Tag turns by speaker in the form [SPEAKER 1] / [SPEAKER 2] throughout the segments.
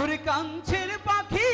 [SPEAKER 1] ওরে কাঞ্চের পাখিনি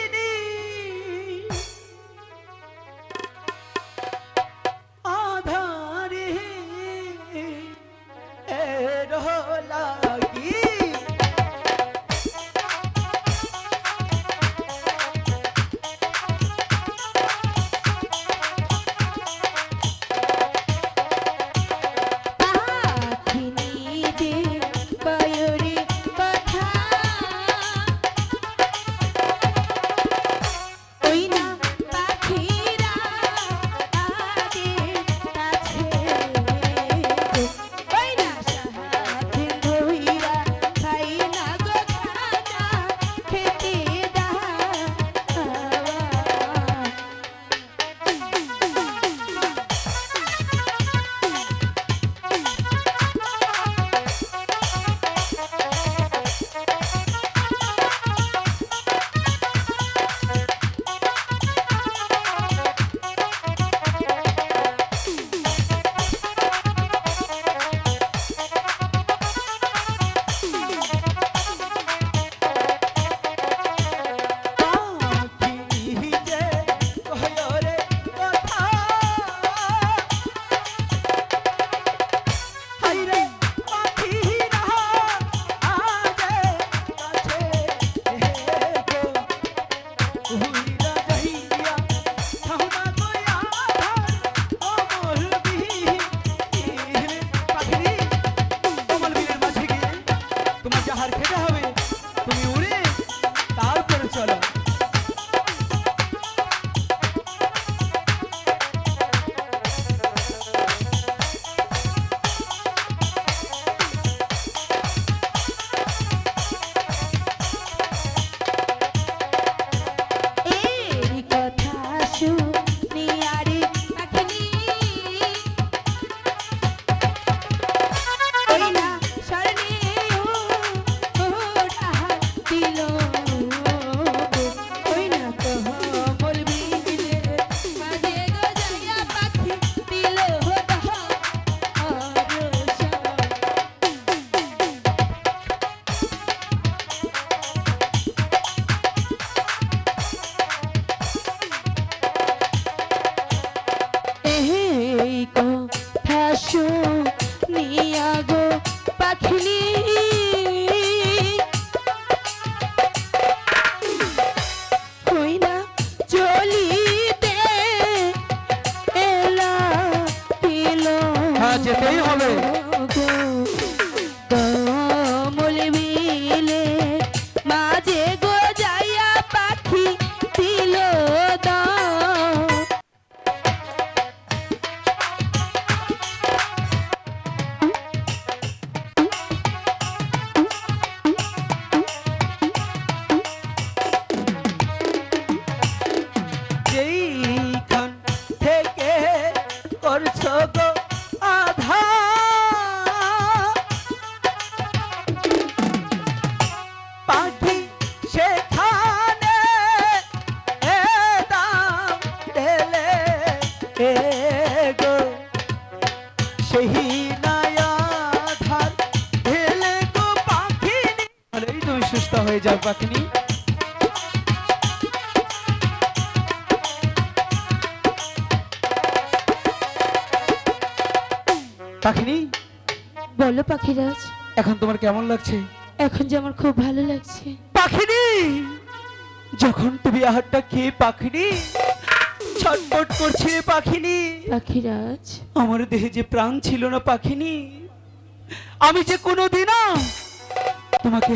[SPEAKER 2] খেতে
[SPEAKER 1] হবে। তুমি উড়ে তারপরে চলো।
[SPEAKER 2] শুনিয়া গো পাখিনি
[SPEAKER 1] হ্যাঁ, যেতেই হবে। তুমি সুস্থ হয়ে যাও পাখিনি পাখিনি
[SPEAKER 2] বলো পাখিরাজ।
[SPEAKER 1] এখন তোমার কেমন লাগছে?
[SPEAKER 2] এখন যে আমার খুব ভালো লাগছে।
[SPEAKER 1] পাখিনি যখন তুমি আহারটা খেয়ে পাখিনি ছটফট করছে পাখিনি
[SPEAKER 2] পাখিরাজ।
[SPEAKER 1] আমার দেহে যে প্রাণ ছিল না পাখিনি আমি যে কোনোদিনও তোমাকে